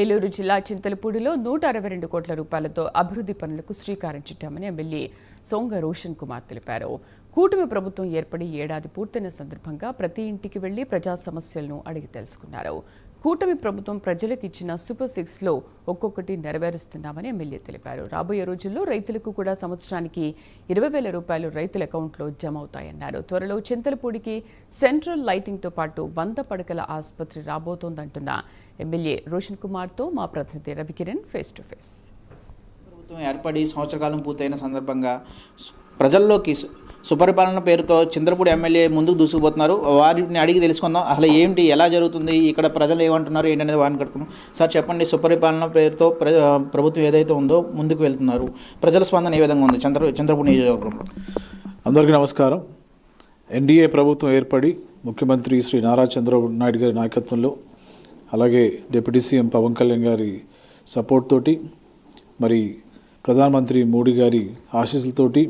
ఏలూరు జిల్లా చింతలపూడిలో నూట అరవై రెండు కోట్ల రూపాయలతో అభివృద్ధి పనులకు శ్రీకారం చుట్టామని ఎమ్మెల్యే సోంగ రోషన్ కుమార్ తెలిపారు. కూటమి ప్రభుత్వం ఏర్పడి ఏడాది పూర్తయిన సందర్భంగా ప్రతి ఇంటికి వెళ్ళి ప్రజా సమస్యలను అడిగి తెలుసుకున్నారు. కూటమి ప్రభుత్వం ప్రజలకు ఇచ్చిన సూపర్ సిక్స్లో ఒక్కొక్కటి నెరవేరుస్తున్నామని ఎమ్మెల్యే తెలిపారు. రాబోయే రోజుల్లో రైతులకు కూడా సంవత్సరానికి ఇరవై వేల రూపాయలు రైతుల అకౌంట్లో జమ అవుతాయన్నారు త్వరలో చింతలపూడికి సెంట్రల్ లైటింగ్తో పాటు వంద పడకల ఆసుపత్రి రాబోతోందంటున్న ఎమ్మెల్యే రోషన్ కుమార్తో మా ప్రతినిధి రవికిరణ్ ఫేస్ టు ఫేస్. ప్రభుత్వం ఏర్పడి సంవత్సరకాలం పూర్తయిన సందర్భంగా ప్రజల్లోకి సుపరిపాలన పేరుతో చంద్రపూడి ఎమ్మెల్యే ముందుకు దూసుకుపోతున్నారు. వారిని అడిగి తెలుసుకుందాం అసలు ఏంటి ఎలా జరుగుతుంది ఇక్కడ ప్రజలు ఏమంటున్నారు ఏంటనేది వారిని కట్టుకున్నాం సార్ చెప్పండి సుపరిపాలన పేరుతో ప్రభుత్వం ఏదైతే ఉందో ముందుకు వెళ్తున్నారు ప్రజల స్పందన ఏ విధంగా ఉంది చంద్ర చంద్రపూడి నియోజకవర్గంలో? అందరికీ నమస్కారం. ఎన్డీఏ ప్రభుత్వం ఏర్పడి ముఖ్యమంత్రి శ్రీ నారా చంద్రబాబు నాయుడు గారి నాయకత్వంలో అలాగే డిప్యూటీ సీఎం పవన్ కళ్యాణ్ గారి సపోర్ట్ తోటి మరి ప్రధానమంత్రి మోడీ గారి ఆశీస్సులతోటి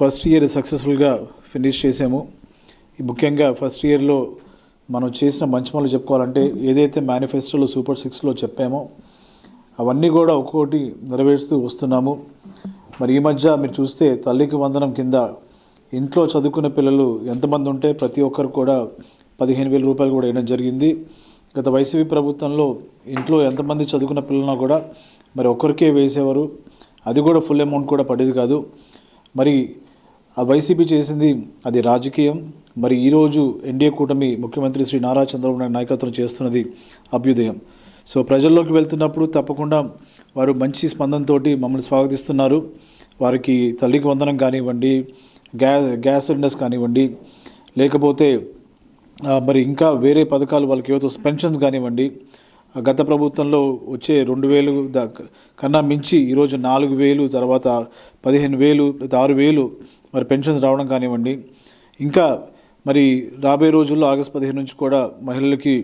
ఫస్ట్ ఇయర్ సక్సెస్ఫుల్గా ఫినిష్ చేసాము. ఈ ముఖ్యంగా ఫస్ట్ ఇయర్లో మనం చేసిన మంచి పనులు చెప్పుకోవాలంటే ఏదైతే మేనిఫెస్టోలో సూపర్ సిక్స్లో చెప్పామో అవన్నీ కూడా ఒక్కొక్కటి నెరవేరుస్తూ వస్తున్నాము. మరి ఈ మధ్య మీరు చూస్తే తల్లికి వందనం కింద ఇంట్లో చదువుకునే పిల్లలు ఎంతమంది ఉంటే ప్రతి ఒక్కరు కూడా పదిహేను వేల రూపాయలు కూడా వేయడం జరిగింది. గత వైసీపీ ప్రభుత్వంలో ఇంట్లో ఎంతమంది చదువుకున్న పిల్లలను కూడా మరి ఒక్కరికే వేసేవారు. అది కూడా ఫుల్ అమౌంట్ కూడా పడేది కాదు. మరి ఆ వైసీపీ చేసింది అది రాజకీయం. మరి ఈరోజు ఎన్డీఏ కూటమి ముఖ్యమంత్రి శ్రీ నారా చంద్రబాబు నాయుడు నాయకత్వం చేస్తున్నది అభ్యుదయం. సో ప్రజల్లోకి వెళ్తున్నప్పుడు తప్పకుండా వారు మంచి స్పందనతో మమ్మల్ని స్వాగతిస్తున్నారు. వారికి తల్లికి వందనం కానివ్వండి గ్యాస్ గ్యాస్ సిలిండర్స్ కానివ్వండి లేకపోతే మరి ఇంకా వేరే పథకాలు వాళ్ళకి ఏవైతే పెన్షన్స్ కానివ్వండి గత ప్రభుత్వంలో వచ్చే రెండు వేలు కన్నా మించి ఈరోజు నాలుగు వేలు తర్వాత పదిహేను వేలు ఆరు వేలు మరి పెన్షన్స్ రావడం కానివ్వండి ఇంకా మరి రాబోయే రోజుల్లో ఆగస్టు పదిహేను నుంచి కూడా మహిళలకి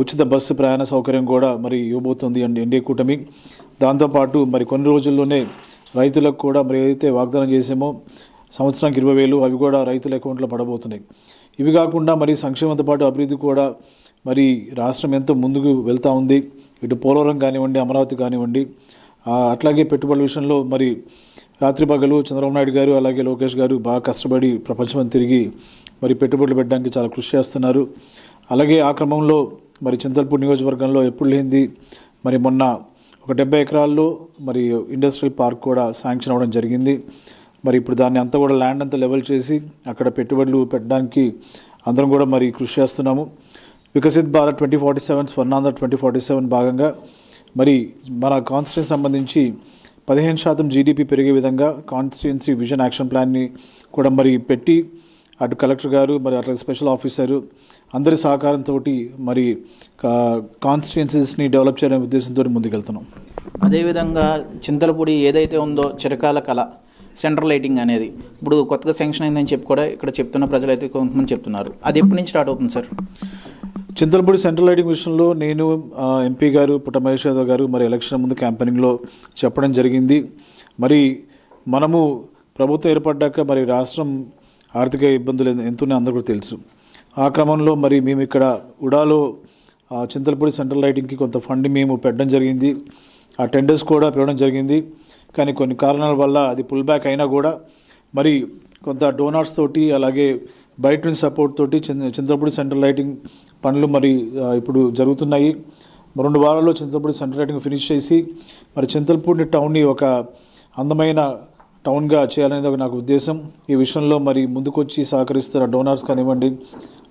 ఉచిత బస్సు ప్రయాణ సౌకర్యం కూడా మరి ఇవ్వబోతుంది అండి ఎన్డీఏ కూటమి. దాంతోపాటు మరి కొన్ని రోజుల్లోనే రైతులకు కూడా మరి ఏదైతే వాగ్దానం చేసామో సంవత్సరానికి ఇరవై వేలు అవి కూడా రైతుల అకౌంట్లో పడబోతున్నాయి. ఇవి కాకుండా మరి సంక్షేమంతో పాటు అభివృద్ధి కూడా మరి రాష్ట్రం ఎంతో ముందుకు వెళ్తూ ఉంది. ఇటు పోలవరం కానివ్వండి అమరావతి కానివ్వండి అట్లాగే పెట్టుబడుల విషయంలో మరి రాత్రి పగలు చంద్రబాబు నాయుడు గారు అలాగే లోకేష్ గారు బాగా కష్టపడి ప్రపంచం తిరిగి మరి పెట్టుబడులు పెట్టడానికి చాలా కృషి చేస్తున్నారు. అలాగే ఆ క్రమంలో మరి చింతల్పూర్ నియోజకవర్గంలో ఎప్పుడు లేనిది మరి మొన్న ఒక డెబ్బై ఎకరాల్లో మరి ఇండస్ట్రియల్ పార్క్ కూడా శాంక్షన్ అవ్వడం జరిగింది. మరి ఇప్పుడు దాన్ని అంతా కూడా ల్యాండ్ అంతా లెవెల్ చేసి అక్కడ పెట్టుబడులు పెట్టడానికి అందరం కూడా మరి కృషి చేస్తున్నాము. Viksit Bharat twenty forty seven Swarnandhra twenty forty seven భాగంగా మరి మన కాన్స్టిట్యూషన్ సంబంధించి పదిహేను శాతం జీడిపి పెరిగే విధంగా కాన్స్టిట్యున్సీ విజన్ యాక్షన్ ప్లాన్ని కూడా మరి పెట్టి అటు కలెక్టర్ గారు మరి అట్లా స్పెషల్ ఆఫీసరు అందరి సహకారంతో మరి కాన్స్టిట్యున్సీస్ని డెవలప్ చేయడం ఉద్దేశంతో ముందుకెళ్తున్నాం. అదేవిధంగా చింతలపూడి ఏదైతే ఉందో చిరకాల కళ సెంట్రల్ లైటింగ్ అనేది ఇప్పుడు కొత్తగా శాంక్షన్ అయిందని చెప్పి కూడా ఇక్కడ చెప్తున్న ప్రజలు అయితే కొంతమంది చెప్తున్నారు. అది ఎప్పటి నుంచి స్టార్ట్ అవుతుంది సార్ చింతలపూడి సెంట్రల్ లైటింగ్ విషయంలో నేను ఎంపీ గారు పుట్ట మహేష్ యాదవ్ గారు మరి ఎలక్షన్ ముందు క్యాంపెయినింగ్లో చెప్పడం జరిగింది. మరి మనము ప్రభుత్వం ఏర్పడ్డాక మరి రాష్ట్రం ఆర్థిక ఇబ్బందులు ఎంత- అందరికీ తెలుసు. ఆ క్రమంలో మరి మేము ఇక్కడ ఉడాలో చింతలపూడి సెంట్రల్ లైటింగ్కి కొంత ఫండ్ మేము పెట్టడం జరిగింది. ఆ టెండర్స్ కూడా పెట్టడం జరిగింది. కానీ కొన్ని కారణాల వల్ల అది పుల్ బ్యాక్ అయినా కూడా మరి కొంత డోనార్స్ తోటి అలాగే బయట నుంచి సపోర్ట్ తోటి చింతపూడి చింతలపూడి సెంట్రల్ లైటింగ్ పనులు మరి ఇప్పుడు జరుగుతున్నాయి. రెండు వారాల్లో చింతపూడి సెంట్రల్ లైటింగ్ ఫినిష్ చేసి మరి చింతలపూడి టౌన్ని ఒక అందమైన టౌన్గా చేయాలనేది ఒక నాకు ఉద్దేశం. ఈ విషయంలో మరి ముందుకొచ్చి సహకరిస్తున్న డోనార్స్ కానివ్వండి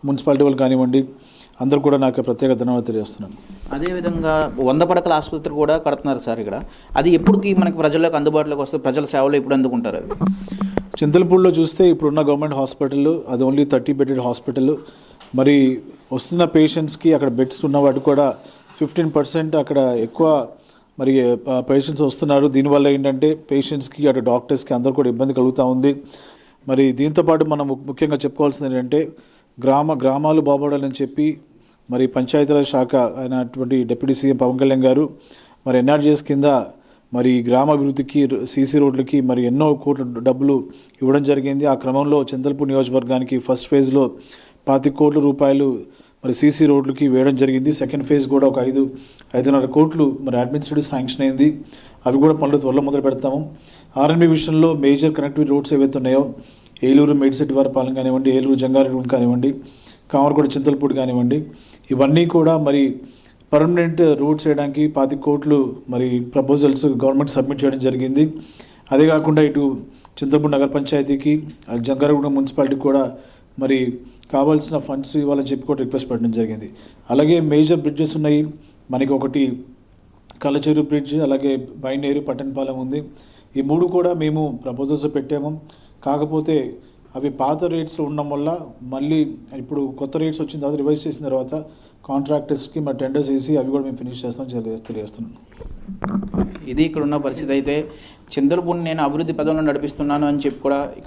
మున్సిపాలిటీ వాళ్ళు కానివ్వండి అందరూ కూడా నాకు ప్రత్యేక ధన్యవాదాలు తెలియజేస్తున్నాను. అదేవిధంగా వంద పడకల ఆసుపత్రి కూడా కడుతున్నారు సార్ ఇక్కడ. అది ఎప్పటికీ మనకి ప్రజలకు అందుబాటులోకి వస్తే ప్రజల సేవలు ఎప్పుడు అందుకుంటారు అది. చింతలపూడిలో చూస్తే ఇప్పుడున్న గవర్నమెంట్ హాస్పిటల్ అది ఓన్లీ థర్టీ బెడెడ్ హాస్పిటల్ మరి వస్తున్న పేషెంట్స్కి అక్కడ బెడ్స్ ఉన్న వాటికి కూడా ఫిఫ్టీన్ పర్సెంట్ అక్కడ ఎక్కువ మరి పేషెంట్స్ వస్తున్నారు. దీనివల్ల ఏంటంటే పేషెంట్స్కి అటు డాక్టర్స్కి అందరూ కూడా ఇబ్బంది కలుగుతూ ఉంది. మరి దీంతోపాటు మనం ముఖ్యంగా చెప్పుకోవాల్సింది ఏంటంటే గ్రామ గ్రామాలు బాగుపడాలని చెప్పి మరి పంచాయతీరాజ్ శాఖ అయినటువంటి డిప్యూటీ సీఎం పవన్ కళ్యాణ్ గారు మరి ఎన్ఆర్జీఎస్ కింద మరి గ్రామాభివృద్ధికి సీసీ రోడ్లకి మరి ఎన్నో కోట్ల డబ్బులు ఇవ్వడం జరిగింది. ఆ క్రమంలో చందల్పూర్ నియోజకవర్గానికి ఫస్ట్ ఫేజ్లో పాతి కోట్ల రూపాయలు మరి సీసీ రోడ్లకి వేయడం జరిగింది. సెకండ్ ఫేజ్ కూడా ఒక ఐదు ఐదున్నర కోట్లు మరి అడ్మినిస్ట్రేటివ్ శాంక్షన్ అయింది. అవి కూడా పనులు త్వరలో మొదలు పెడతాము. ఆర్ఎన్బి విషయంలో మేజర్ కనెక్టివిటీ రోడ్స్ ఏవైతే ఉన్నాయో ఏలూరు మేడిసెట్ వారి పాలెం కానివ్వండి ఏలూరు జంగారెడ్డి కానివ్వండి కామరగూడ చింతలపూడి కానివ్వండి ఇవన్నీ కూడా మరి పర్మనెంట్ రోడ్స్ వేయడానికి పాతి కోట్లు మరి ప్రపోజల్స్ గవర్నమెంట్ సబ్మిట్ చేయడం జరిగింది. అదే కాకుండా ఇటు చింతపూర్ నగర పంచాయతీకి జంగారగూడ మున్సిపాలిటీకి కూడా మరి కావాల్సిన ఫండ్స్ ఇవ్వాలని చెప్పి కూడా రిక్వెస్ట్ పెట్టడం జరిగింది. అలాగే మేజర్ బ్రిడ్జెస్ ఉన్నాయి. మనకి ఒకటి కల్లచెరు బ్రిడ్జ్ అలాగే బైనేరు పట్టణపాలెం ఉంది. ఈ మూడు కూడా మేము ప్రపోజల్స్ పెట్టాము. కాకపోతే అవి పాత రేట్స్లో ఉండడం వల్ల మళ్ళీ ఇప్పుడు కొత్త రేట్స్ వచ్చిన తర్వాత రివైజ్ చేసిన తర్వాత కాంట్రాక్టర్స్కి మా టెండర్స్ వేసి అవి కూడా మేము ఫినిష్ చేస్తాం తెలియజేస్తున్నాను. ఇది ఇక్కడ ఉన్న పరిస్థితి అయితే చంద్రపూడిని నేను అభివృద్ధి పదంలో నడిపిస్తున్నాను అని చెప్పి కూడా ఇక్కడ